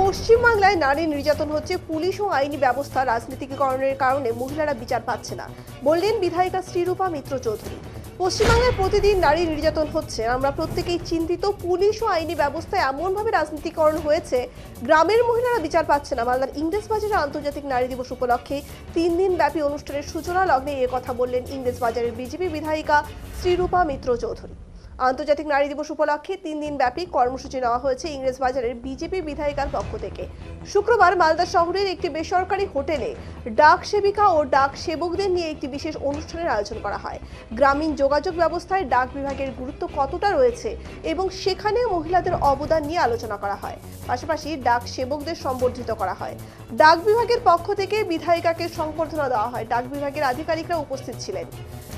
পশ্চিমবাংলায় নারী নির্যাতন হচ্ছে, পুলিশ ও আইনি ব্যবস্থা রাজনীতিকরণের কারণে মহিলারা বিচার পাচ্ছে না, বললেন বিধায়িকা শ্রীরূপা মিত্র চৌধুরী। পশ্চিমবাংলায় প্রতিদিন নারী নির্যাতন হচ্ছে, আমরা প্রত্যেকেই চিন্তিত, পুলিশ ও আইনি ব্যবস্থা এমনভাবে রাজনীতিকরণ হয়েছে, গ্রামের মহিলারা বিচার পাচ্ছে না, মালদার ইংরেজবাজারে আন্তর্জাতিক নারী দিবস উপলক্ষে তিন দিন ব্যাপী অনুষ্ঠানের সূচনা লগ্নে এ কথা বললেন ইংরেজবাজারের বিজেপি বিধায়িকা শ্রীরূপা মিত্র চৌধুরী। আন্তর্জাতিক নারী দিবস উপলক্ষে তিন দিন ব্যাপী কর্মসূচি নেওয়া হয়েছে ইংরেজবাজারের বিজেপি বিধায়িকার পক্ষ থেকে। শুক্রবার মালদা শহরের একটি বেসরকারি হোটেলে ডাক সেবিকা ও ডাক সেবকদের নিয়ে একটি বিশেষ অনুষ্ঠানের আয়োজন করা হয়। গ্রামীণ যোগাযোগ ব্যবস্থায় ডাক বিভাগের গুরুত্ব কতটা রয়েছে এবং সেখানে মহিলাদের অবদান নিয়ে আলোচনা করা হয়। পাশাপাশি ডাক সেবকদের সম্বর্ধিত করা হয়। ডাক বিভাগের পক্ষ থেকে বিধায়িকাকে সংবর্ধনা দেওয়া হয়। ডাক বিভাগের আধিকারিকরা উপস্থিত ছিলেন।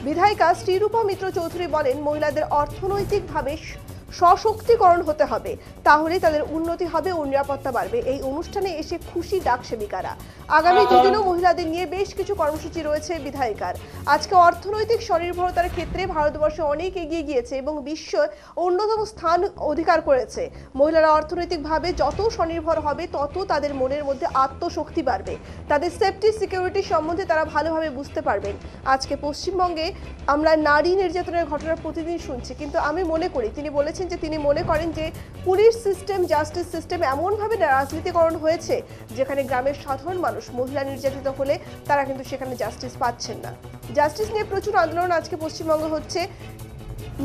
বিধায়িকা শ্রীরূপা মিত্র চৌধুরী বলেন, মহিলাদের অর্থনৈতিকভাবে সশক্তিকরণ হতে হবে। তাহলে তাদের উন্নতি হবে ও নিরাপত্তা বাড়বে। এই অনুষ্ঠানে এসে খুশি ডাক সেবিকারা। আগামী দুদিনও মহিলাদের নিয়ে বেশ কিছু কর্মসূচি রয়েছে বিধায়িকার। আজকে অর্থনৈতিক স্বনির্ভরতার ক্ষেত্রে ভারতবর্ষ অনেক এগিয়ে গিয়েছে এবং বিশ্ব অন্যতম স্থান অধিকার করেছে। মহিলারা অর্থনৈতিকভাবে যত স্বনির্ভর হবে তত তাদের মনের মধ্যে আত্মশক্তি বাড়বে। তাদের সেফটি সিকিউরিটি সম্বন্ধে তারা ভালোভাবে বুঝতে পারবেন। আজকে পশ্চিমবঙ্গে আমরা নারী নির্যাতনের ঘটনা প্রতিদিন শুনছি। কিন্তু আমি মনে করি তিনি বলেছেন যে তিনি মনে করেন যে পুলিশ সিস্টেম, জাস্টিস সিস্টেম এমনভাবে রাজনীতিকরণ হয়েছে যেখানে গ্রামের সাধারণ মানুষ, মহিলা নির্যাতিত হলে তারা কিন্তু সেখানে জাস্টিস পাচ্ছেন না। জাস্টিস নিয়ে প্রচুর আন্দোলন আজকে পশ্চিমবঙ্গে হচ্ছে।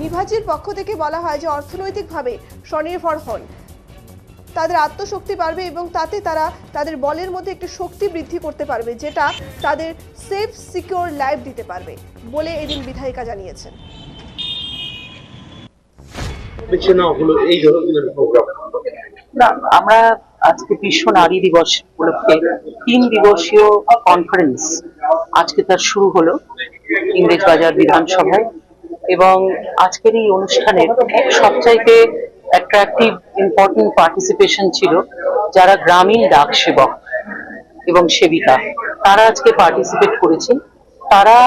নিভাজির পক্ষ থেকে বলা হয় যে অর্থনৈতিকভাবে স্বনির্ভর হন। তাদের আত্মশক্তি বাড়বে এবং তাতে তারা তাদের বলের মধ্যে একটি শক্তি বৃদ্ধি করতে পারবে, যেটা তাদের সেফ, সিকিউর লাইফ দিতে পারবে বলে এদিন বিধায়িকা জানিয়েছেন। বেছে নেওয়া হলো এই ধরনের প্রোগ্রাম। না, আমরা আজকে বিশ্ব নারী দিবস উপলক্ষে তিন দিবসীয় কনফারেন্স আজকে তার শুরু হলো বিধানসভায় এবং আজকের এই অনুষ্ঠানের সবচাইতে অ্যাট্রাকটিভ ইম্পর্টেন্ট পার্টিসিপেশন ছিল যারা গ্রামীণ ডাক সেবক এবং সেবিকা। তারা আজকে পার্টিসিপেট করেছেন। তারা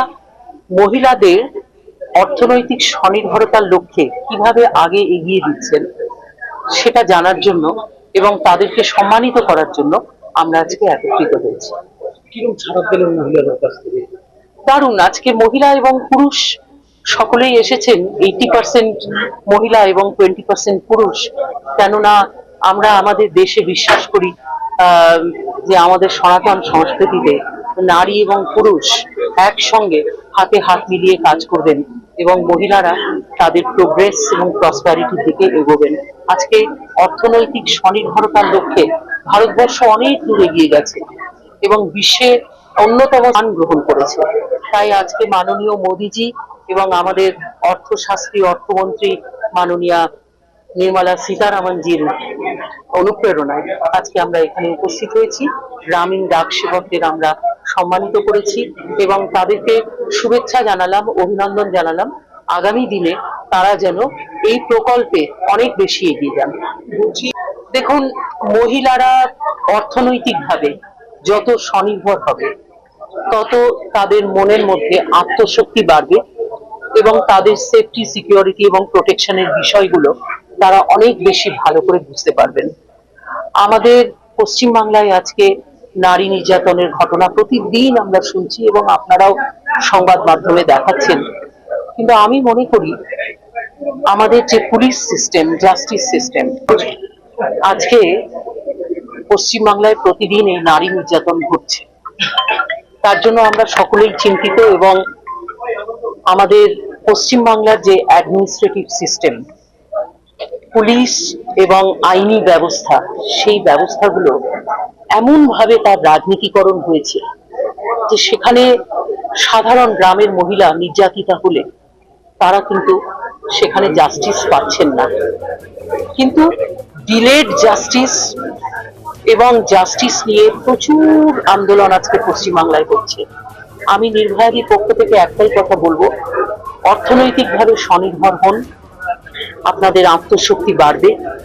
মহিলাদের অর্থনৈতিক স্বনির্ভরতার লক্ষ্যে কীভাবে আগে এগিয়ে দিচ্ছেন সেটা জানার জন্য এবং তাদেরকে সম্মানিত করার জন্য আমরা আজকে একত্রিত হয়েছি। কীরকম ছাড়া পেলেন মহিলাদের কাছ থেকে? দারুণ! আজকে মহিলা এবং পুরুষ সকলেই এসেছেন এইটি পার্সেন্ট মহিলা এবং টোয়েন্টি পার্সেন্ট পুরুষ। কেননা আমরা আমাদের দেশে বিশ্বাস করি আহ, যে আমাদের সনাতন সংস্কৃতিতে নারী এবং পুরুষ একসঙ্গে হাতে হাত মিলিয়ে কাজ করবেন। এবং মহিলারা তাদের প্রোগ্রেস এবং প্রসপ্যারিটির দিকে এগোবেন। আজকে অর্থনৈতিক স্বনির্ভরতার লক্ষ্যে ভারতবর্ষ অনেক দূর এগিয়ে গেছে এবং বিশ্বে অন্যতম স্থান গ্রহণ করেছে। তাই আজকে মাননীয় মোদিজি এবং আমাদের অর্থশাস্ত্রী, অর্থমন্ত্রী মাননীয়া নির্মলা সীতারামনজির অনুপ্রেরণায় আজকে আমরা এখানে উপস্থিত হয়েছি। গ্রামীণ ডাক সেবকদের আমরা সম্মানিত করেছি এবং তাদেরকে শুভেচ্ছা জানালাম, অভিনন্দন জানালাম। আগামী দিনে তারা যেন এই প্রকল্পে অনেক বেশি এগিয়ে যান। দেখুন, মহিলারা অর্থনৈতিকভাবে যত স্বনির্ভর হবে, তত তাদের মনের মধ্যে আত্মশক্তি বাড়বে এবং তাদের সেফটি সিকিউরিটি এবং প্রোটেকশনের বিষয়গুলো তারা অনেক বেশি ভালো করে বুঝতে পারবেন। আমাদের পশ্চিমবাংলায় আজকে নারী নির্যাতনের ঘটনা প্রতিদিন আমরা শুনছি এবং আপনারাও সংবাদ মাধ্যমে দেখাচ্ছেন। কিন্তু আমি মনে করি, আমাদের যে পুলিশ সিস্টেম, জাস্টিস সিস্টেম, আজকে পশ্চিমবাংলায় প্রতিদিন এই নারী নির্যাতন ঘটছে। তার জন্য আমরা সকলেই চিন্তিত এবং আমাদের পশ্চিমবাংলার যে অ্যাডমিনিস্ট্রেটিভ সিস্টেম পুলিশ এবং আইনি ব্যবস্থা, সেই ব্যবস্থাগুলো এমন ভাবে তার রাজনীতিকরণ হয়েছে যে সেখানে সাধারণ গ্রামের মহিলা নির্যাতিতা হলে তারা কিন্তু সেখানে জাস্টিস পাচ্ছেন না। কিন্তু ডিলেড জাস্টিস এবং জাস্টিস নিয়ে প্রচুর আন্দোলন আজকে পশ্চিমবাংলায় হচ্ছে। আমি নির্ভয়াদির পক্ষ থেকে একটাই কথা বলব, অর্থনৈতিকভাবে স্বনির্ভর হন আপনাদের আত্মশক্তি বাড়বে।